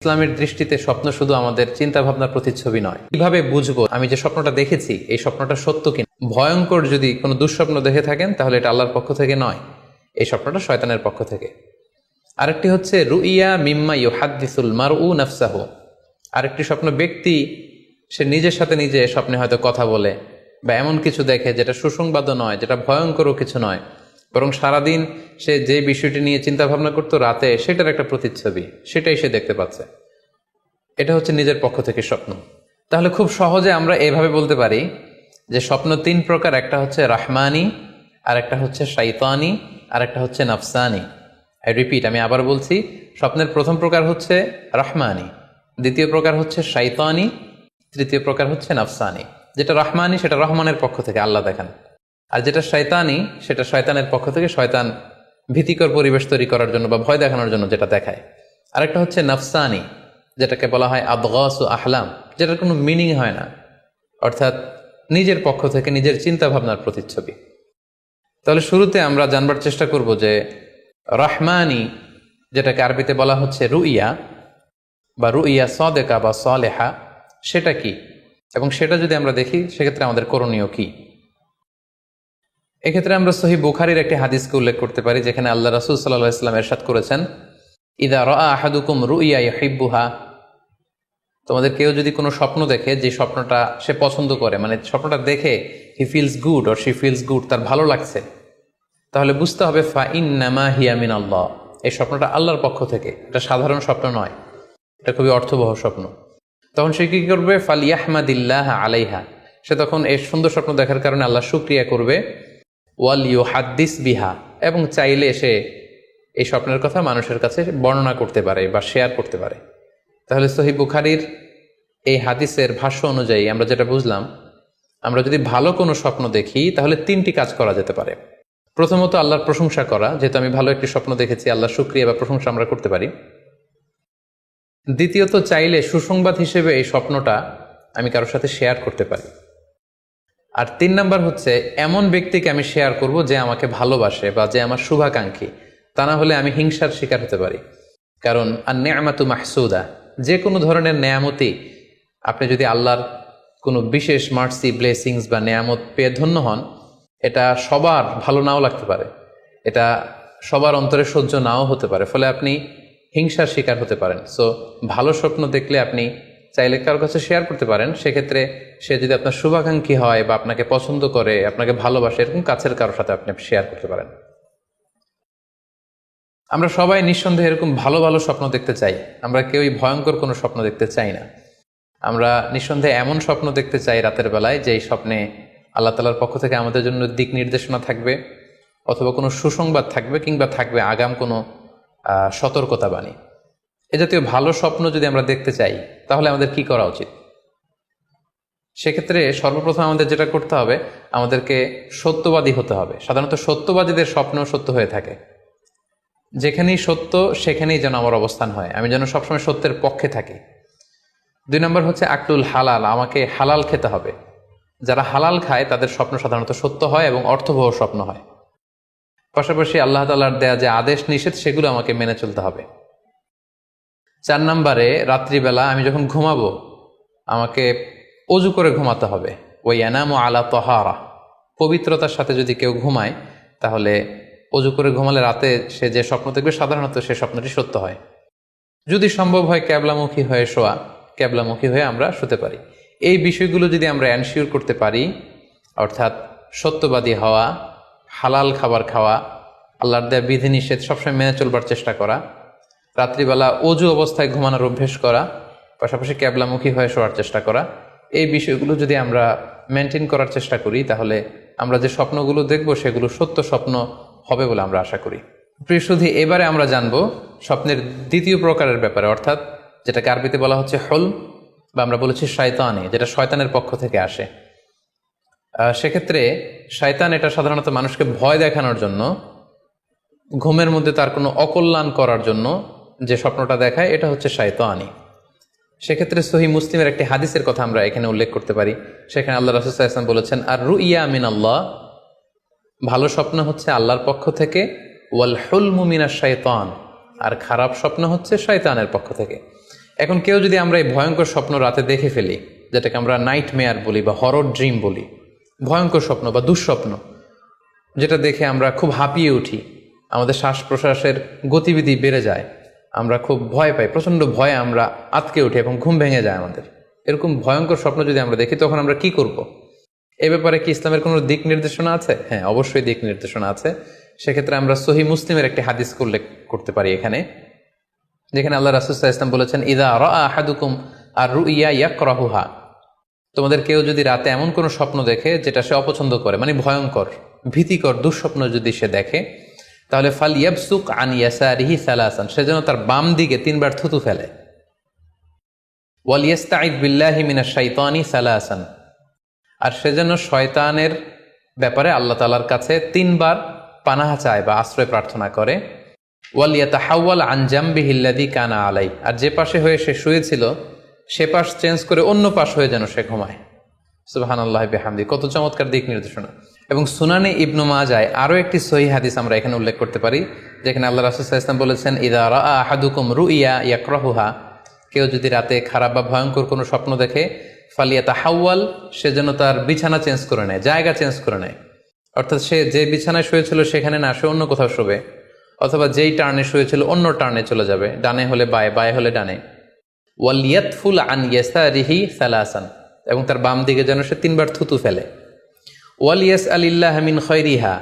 ইসলামের দৃষ্টিতে স্বপ্ন শুধু আমাদের চিন্তা ভাবনার প্রতিচ্ছবি নয়। কীভাবে বুঝব? আমি যে স্বপ্নটা দেখেছি, এই স্বপ্নটা সত্য কিনা? ভয়ঙ্কর যদি কোনো দুঃস্বপ্ন দেখে থাকেন, তাহলে এটা আল্লাহর পক্ষ থেকে নয়। এই স্বপ্নটা শয়তানের পক্ষ থেকে। আরেকটি হচ্ছে, রুইয়া মিম্মা ইউহাদ্দিসুল মার উ নাফসাহ। আরেকটি স্বপ্ন ব্যক্তি, সে নিজের সাথে নিজে স্বপ্নে হয়তো কথা বলে বা এমন কিছু দেখে যেটা সুসংবাদও নয়, যেটা ভয়ঙ্করও কিছু নয়। বরং সারাদিন সে যে বিষয়টি নিয়ে চিন্তা ভাবনা করতো, রাতে সেটার একটা প্রতিচ্ছবি, সেটাই সে দেখতে পাচ্ছে। এটা হচ্ছে নিজের পক্ষ থেকে স্বপ্ন। তাহলে খুব সহজে আমরা এভাবে বলতে পারি যে স্বপ্ন তিন প্রকার, একটা হচ্ছে রাহমানি আর একটা হচ্ছে শাইতানি আর একটা হচ্ছে নাফসানি। আই রিপিট আমি আবার বলছি, স্বপ্নের প্রথম প্রকার হচ্ছে রাহমানি, দ্বিতীয় প্রকার হচ্ছে শাইতানি, তৃতীয় প্রকার হচ্ছে নাফসানি। যেটা রহমানি, সেটা রহমানের পক্ষ থেকে আল্লাহ দেখান। আর যেটা শয়তানি, সেটা শয়তানের পক্ষ থেকে শয়তান ভীতিকর পরিবেশ তৈরি করার জন্য বা ভয় দেখানোর জন্য যেটা দেখায়। আরেকটা হচ্ছে নাফসানি, যেটাকে বলা হয় আদগাস ও আহলাম, যেটার কোনো মিনিং হয় না। অর্থাৎ নিজের পক্ষ থেকে নিজের চিন্তা ভাবনার প্রতিচ্ছবি। তাহলে শুরুতে আমরা জানবার চেষ্টা করব যে রহমানি, যেটাকে আরবিতে বলা হচ্ছে রুইয়া বা রুইয়া সদেকা বা সলেহা, সেটা কি? এবং সেটা যদি আমরা দেখি, সেক্ষেত্রে আমাদের করণীয় কি? এক্ষেত্রে আমরা সহি বুখারির একটি হাদিসকে উল্লেখ করতে পারি, যেখানে আল্লাহ রাসুল সাল্লাহ ইসলাম এরশাদ করেছেন, ইদা রা আহাদুকুম রুইয়া হিব্বুহা তোমাদের কেউ যদি কোনো স্বপ্ন দেখে, যে স্বপ্নটা সে পছন্দ করে মানে স্বপ্নটা দেখে he feels good or she feels good তার ভালো লাগছে, তাহলে বুঝতে হবে ফা ইন্নামা হিয়ামিন আল্লাহ এই স্বপ্নটা আল্লাহর পক্ষ থেকে, এটা সাধারণ স্বপ্ন নয়, এটা খুবই অর্থবহ স্বপ্ন। তখন সে কি করবে? ফাল ইয়াহমাদিল্লাহ আলাইহা সে তখন এই সুন্দর স্বপ্ন দেখার কারণে আল্লাহ শুক্রিয়া করবে ওয়াল ইউ হাদ্দিস বিহা, এবং চাইলে সে এই স্বপ্নের কথা মানুষের কাছে বর্ণনা করতে পারে বা শেয়ার করতে পারে। তাহলে সহি বুখারির এই হাদিসের ভাষ্য অনুযায়ী আমরা যেটা বুঝলাম, আমরা যদি ভালো কোনো স্বপ্ন দেখি, তাহলে তিনটি কাজ করা যেতে পারে। প্রথমত আল্লাহর প্রশংসা করা, যেহেতু আমি ভালো একটি স্বপ্ন দেখেছি আল্লাহ শুক্রিয়া বা প্রশংসা আমরা করতে পারি। দ্বিতীয়ত, চাইলে সুসংবাদ হিসেবে এই স্বপ্নটা আমি কারোর সাথে শেয়ার করতে পারি। আর তিন নাম্বার হচ্ছে, এমন ব্যক্তিকে আমি শেয়ার করব যে আমাকে ভালোবাসে বা যে আমার শুভাকাঙ্ক্ষী। তা না হলে আমি হিংসার শিকার হতে পারি। কারণ আর নেয়ামাতু মাহসুদা, যে কোনো ধরনের নেয়ামতি আপনি যদি আল্লাহর কোনো বিশেষ মার্সি ব্লেসিংস বা নেয়ামত পেয়ে ধন্য হন, এটা সবার ভালো নাও লাগতে পারে। এটা সবার অন্তরে সহ্য নাও হতে পারে। ফলে আপনি হিংসার শিকার হতে পারেন। সো ভালো স্বপ্ন দেখলে আপনি চাইলে কারোর কাছে শেয়ার করতে পারেন। সেক্ষেত্রে সে যদি আপনার শুভাকাঙ্ক্ষী হয় বা আপনাকে পছন্দ করে, আপনাকে ভালোবাসে, এরকম কাছের কারোর সাথে আপনি শেয়ার করতে পারেন। আমরা সবাই নিঃসন্দেহে এরকম ভালো ভালো স্বপ্ন দেখতে চাই। আমরা কেউই ভয়ঙ্কর কোনো স্বপ্ন দেখতে চাই না। আমরা নিঃসন্দেহে এমন স্বপ্ন দেখতে চাই রাতের বেলায় যে স্বপ্নে আল্লাহ তালার পক্ষ থেকে আমাদের জন্য দিক নির্দেশনা থাকবে, অথবা কোনো সুসংবাদ থাকবে কিংবা থাকবে আগাম কোনো সতর্কতা বাণী এ জাতীয় ভালো স্বপ্ন যদি আমরা দেখতে চাই, তাহলে আমাদের কি করা উচিত? সেক্ষেত্রে সর্বপ্রথম আমাদের যেটা করতে হবে, আমাদেরকে সত্যবাদী হতে হবে। সাধারণত সত্যবাদীদের স্বপ্ন সত্য হয়ে থাকে। যেখানেই সত্য, সেখানেই যেন আমার অবস্থান হয়। আমি যেন সবসময় সত্যের পক্ষে থাকি। দুই নম্বর হচ্ছে আকলুল হালাল, আমাকে হালাল খেতে হবে। যারা হালাল খায়, তাদের স্বপ্ন সাধারণত সত্য হয় এবং অর্থবহ স্বপ্ন হয়। পাশাপাশি আল্লাহ তালার দেয়া যে আদেশ নিষেধ, সেগুলো আমাকে মেনে চলতে হবে। চার নম্বরে রাত্রিবেলা আমি যখন ঘুমাবো, আমাকে অজু করে ঘুমাতে হবে। ওই এনাম আলা তহারা। পবিত্রতার সাথে যদি কেউ ঘুমায়, তাহলে অজু করে ঘুমালে রাতে সে যে স্বপ্ন দেখবে, সাধারণত সে স্বপ্নটি সত্য হয়। যদি সম্ভব হয় ক্যাবলামুখী হয়ে শোয়া, ক্যাবলামুখী হয়ে আমরা শুতে পারি। এই বিষয়গুলো যদি আমরা অ্যানশিওর করতে পারি, অর্থাৎ সত্যবাদী হওয়া, হালাল খাবার খাওয়া, আল্লাহর দেয়া বিধিনিষেধ সবসময় মেনে চলবার চেষ্টা করা রাত্রিবেলা অজু অবস্থায় ঘুমানোর অভ্যেস করা, পাশাপাশি ক্যাবলামুখী হয়ে শোয়ার চেষ্টা করা, এই বিষয়গুলো যদি আমরা মেনটেন করার চেষ্টা করি, তাহলে আমরা যে স্বপ্নগুলো দেখব, সেগুলো সত্য স্বপ্ন হবে বলে আমরা আশা করি। প্রিয় এবারে আমরা জানব স্বপ্নের দ্বিতীয় প্রকারের ব্যাপারে, অর্থাৎ যেটাকে আরবিতে বলা হচ্ছে হল, বা আমরা বলেছি শয়তানি, যেটা শয়তানের পক্ষ থেকে আসে। সেক্ষেত্রে শয়তান এটা সাধারণত মানুষকে ভয় দেখানোর জন্য, ঘুমের মধ্যে তার কোনো অকল্যাণ করার জন্য যে স্বপ্নটা দেখায়, এটা হচ্ছে শায়তানি সেক্ষেত্রে সহি মুসলিমের একটি হাদিসের কথা আমরা এখানে উল্লেখ করতে পারি। সেখানে আল্লাহ রাসুসাহ ইসলাম বলেছেন আর রু ইয়া আমিন আল্লাহ ভালো স্বপ্ন হচ্ছে আল্লাহর পক্ষ থেকে। ওয়াল হুল মুমিনা শয়তান আর খারাপ স্বপ্ন হচ্ছে শয়তানের পক্ষ থেকে। এখন কেউ যদি আমরা এই ভয়ঙ্কর স্বপ্ন রাতে দেখে ফেলি, যেটাকে আমরা নাইট মেয়ার বলি বা হরর ড্রিম বলি, ভয়ঙ্কর স্বপ্ন বা দুঃস্বপ্ন, যেটা দেখে আমরা খুব হাঁপিয়ে উঠি, আমাদের শ্বাস প্রশ্বাসের গতিবিধি বেড়ে যায় আমরা খুব ভয় পাই, প্রচণ্ড ভয়ে আমরা আতকে উঠি এবং ঘুম ভেঙে যায় আমাদের। এরকম ভয়ঙ্কর স্বপ্ন যদি আমরা দেখি, তখন আমরা কি করব। এ ব্যাপারে কি ইসলামের কোনো দিক নির্দেশনা আছে? হ্যাঁ অবশ্যই দিক নির্দেশনা আছে। সেক্ষেত্রে আমরা সহি মুসলিমের একটি হাদিস উল্লেখ করতে পারি এখানে, যেখানে আল্লাহ রাসুসাহ ইসলাম বলেছেন, ইদা রা আহাদুকুম আর রু ইয়া ইয়াক রাহুহা তোমাদের কেউ যদি রাতে এমন কোনো স্বপ্ন দেখে যেটা সে অপছন্দ করে মানে ভয়ঙ্কর, ভীতিকর, দুঃস্বপ্ন যদি সে দেখে তাহলে ফাল ইয়াবসুক আন ইয়াসারিহি সালাসান, সে যেন তার বাম দিকে তিনবার থুতু ফেলে। ওয়াল ইয়াস্তাইদ বিল্লাহি মিনাশ শাইতানি সালাসান, আর সে যেন শয়তানের ব্যাপারে আল্লাহ তালার কাছে তিনবার পানাহা চায় বা আশ্রয় প্রার্থনা করে। ওয়াল ওয়ালিয়াতা হাওয়াল আনজাম্বি হিল্লাদি কানা আলাই আর যে পাশে হয়ে সে শুয়েছিল, সে পাশ চেঞ্জ করে অন্য পাশ হয়ে যেন সে ঘুমায়। সুবাহান আল্লাহ বেহামদি কত চমৎকার দিক নির্দেশনা। এবং সুনানে ইবনু মাজায় আরও একটি সহি হাদিস আমরা এখানে উল্লেখ করতে পারি, যেখানে আল্লাহ রাসুসাহ ইসলাম বলেছেন, ইদা আহাদুকুম রু ইয়া ইয়াকরাহুহা কেউ যদি রাতে খারাপ বা ভয়ঙ্কর কোনো স্বপ্ন দেখে ফালিয়াতা হাওয়াল সে যেন তার বিছানা চেঞ্জ করে নেয়, জায়গা চেঞ্জ করে নেয়। অর্থাৎ সে যে বিছানায় শুয়েছিল সেখানে না, সে অন্য কোথাও শোবে, অথবা যেই টার্নে শুয়েছিল অন্য টার্নে চলে যাবে, ডানে হলে বায়ে বায়ে হলে ডানে। ওয়ালিয়াতফুল আন ইয়াসারিহি সালাসান এবং তার বাম দিকে যেন সে তিনবার থুতু ফেলে। ওয়ালিয়াস আলিল্লাহ মিন খৈরিহা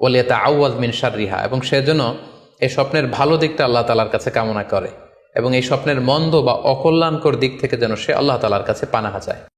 ওয়ালিয়াতা আউয়াজ মিন সারিহা এবং সেজন্য এই স্বপ্নের ভালো দিকটা আল্লাহ তালার কাছে কামনা করে এবং এই স্বপ্নের মন্দ বা অকল্যাণকর দিক থেকে যেন সে আল্লাহ তালার কাছে পানাহা চায়।